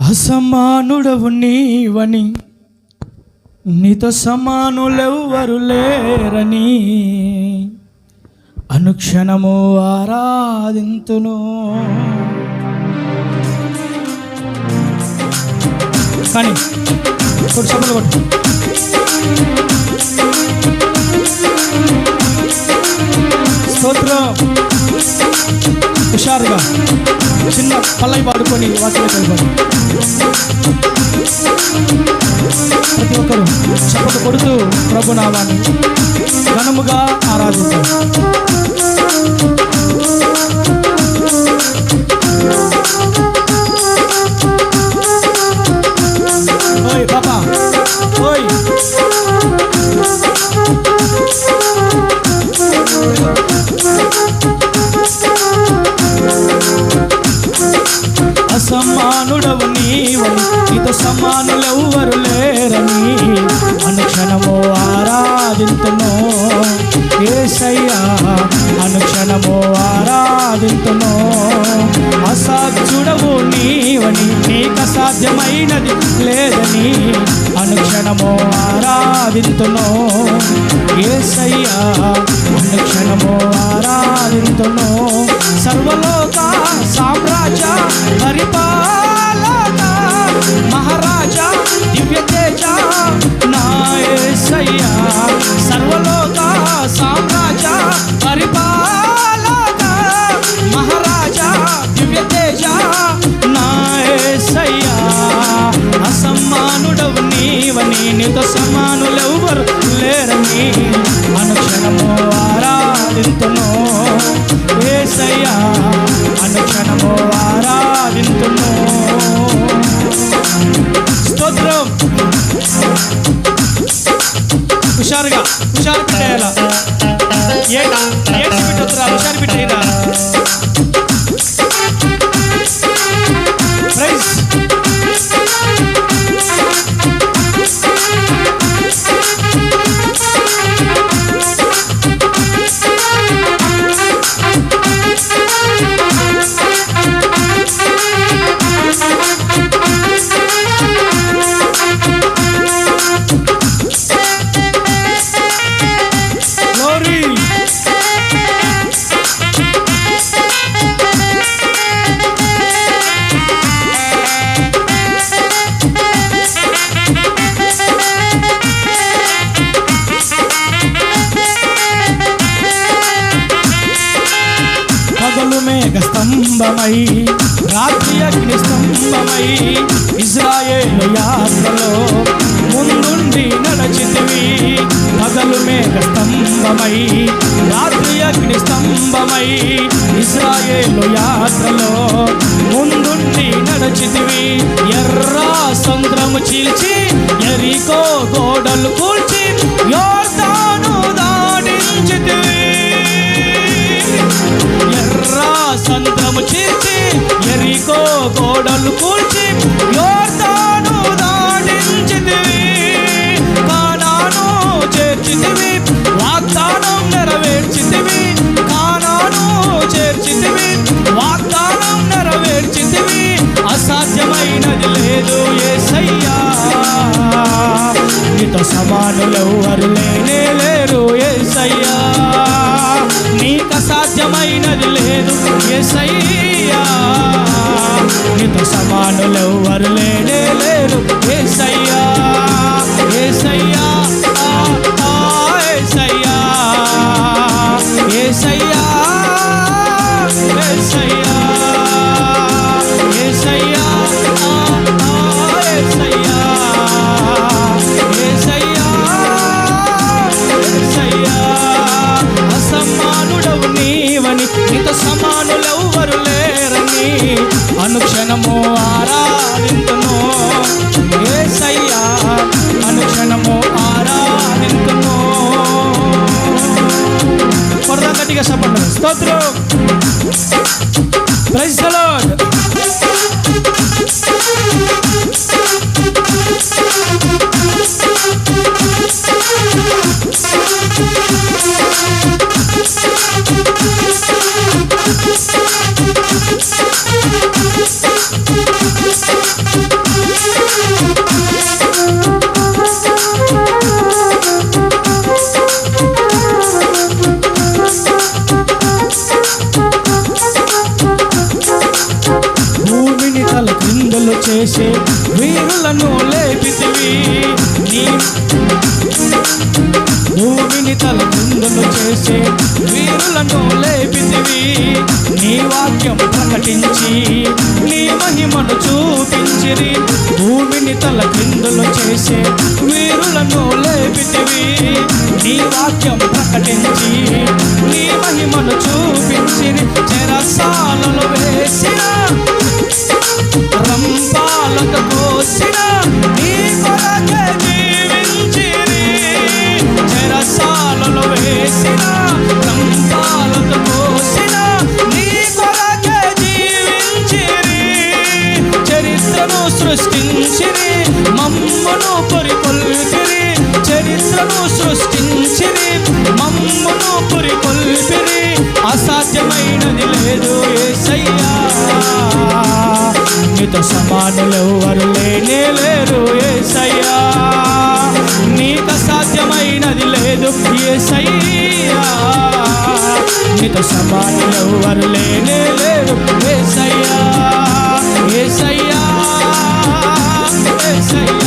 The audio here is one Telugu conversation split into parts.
అసమానుడవు నీవని నీతో సమానులెవ్వరు లేరని. అనుక్షణము ఆరాధింతును. కానీ కొట్టు హుషారుగా చిన్న పల్లవి పాడుకొని వాటిలో కలిపారు ప్రతి ఒక్కరు చప్పట కొడుతూ ప్రభునామాన్ని ఘనముగా ఆరాధించారు ఏసయ్యా అనుక్షణము ఆరాధింతును. అసాధ్యుడవు నీవని నీకు అసాధ్యమైనది లేదని అనుక్షణము ఆరాధింతును. ఏసయ్యా అనుక్షణము ఆరాధింతును. సర్వలోక సామ్రాజ్య పరిపాలన మహారాజా దివ్య తేజ నాయసయ్యా నీతో సమానులెవ్వరు లేరని అనుక్షణము ఆరాధింతును. ఏసయ్యా అనుక్షణము ఆరాధింతును. స్తోత్రం. హుషారుగా హుషారు పెట్టేయాల? ఏడ్చి పెట్టొద్దురా హుషారు పెట్టేయరా? స్తంభమై రాత్రి అగ్ని స్తంభమై ఇజ్రాయేల్ యాత్రలో ముందుండి నడచితివి. పగలు మేఘ స్తంభమై రాత్రి అగ్ని స్తంభమై ఇజ్రాయేల్ యాత్రలో ముందుండి నడచితివి. ఎర్రా సంద్రము చీల్చి ఎరికో గోడ సమానులెవ్వరు లేడే లేరు ఏసయ్యా ఏసయ్యా ఆ, ఆ, ఏసయ్యా ఏసయ్యా ఏసయ్యా ఏసయ్యా ఆ, నీవని సమానులెవ్వరు లేరని అనుక్షణము గట్టిగా చెప్పండి. స్తోత్రం. ప్రైజ్ ద లార్డ్ భూమిని తల చేసే వీరులను లేపితివి. నీ వాక్యం ప్రకటించి నీ మహిమను చూపించిరి. భూమిని తల క్రిందులు చేసే వీరులను లేపితివి. నీ వాక్యం ప్రకటించి నీ మహిమను చూపించిరి. చెరసాలలో వేసిన రంపాలకు కోసిన నీ నీతో సమానులు ఎవరు లేనే లేరు ఏసయ్యా. నీతో సాధ్యమైనది లేదు ఏసయ్యా. నీతో సమానులు ఎవరు లేనే లేరు ఏసయ్యా. ఏసయ్యా ఏసయ్యా.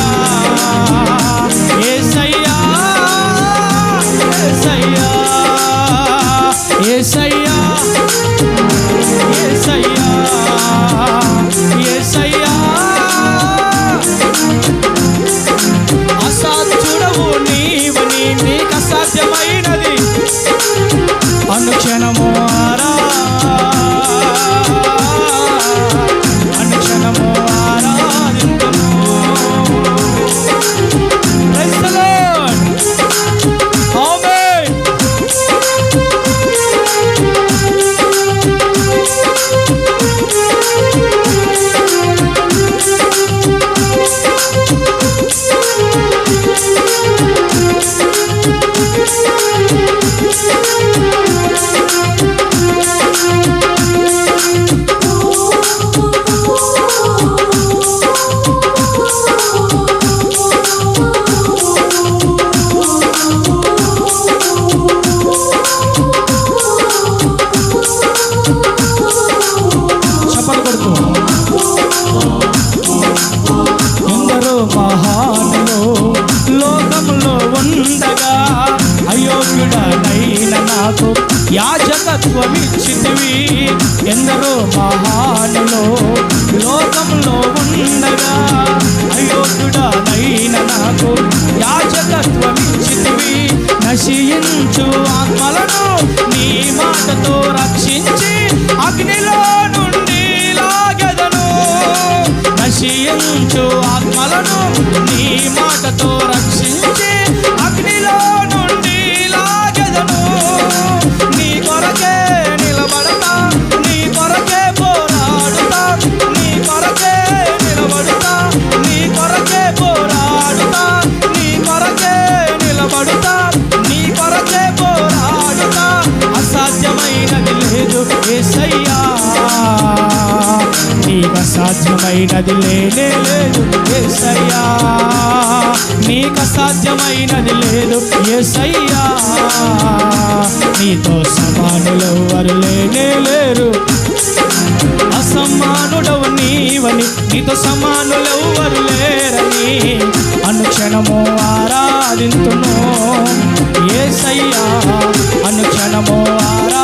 అయోగ్యుడనైన నాకు. యాజకత్వం ఇచ్చితివి. ఎందరో మహానులో లోకంలో ఉండగా అయోగ్యుడనైన నాకు. యాజకత్వం ఇచ్చితివి. నశించు ఆత్మలను నీ మాటతో రక్షించి అగ్నిలో నుండి లాగెదను. నశించు ఆత్మలను నీ మాటతో రక్షించి అసాధ్యమైనది లేనే లేదు ఏసయ్యా. నీకు అసాధ్యమైనది లేదు ఏసయ్యా. నీతో సమానులు ఎవరు లేనే లేరు. అసమానుడవు నీవని నీతో సమానులెవ్వరు లేరని అనుక్షణము ఆరాధింతును. ఏసయ్యా అనుక్షణము ఆరా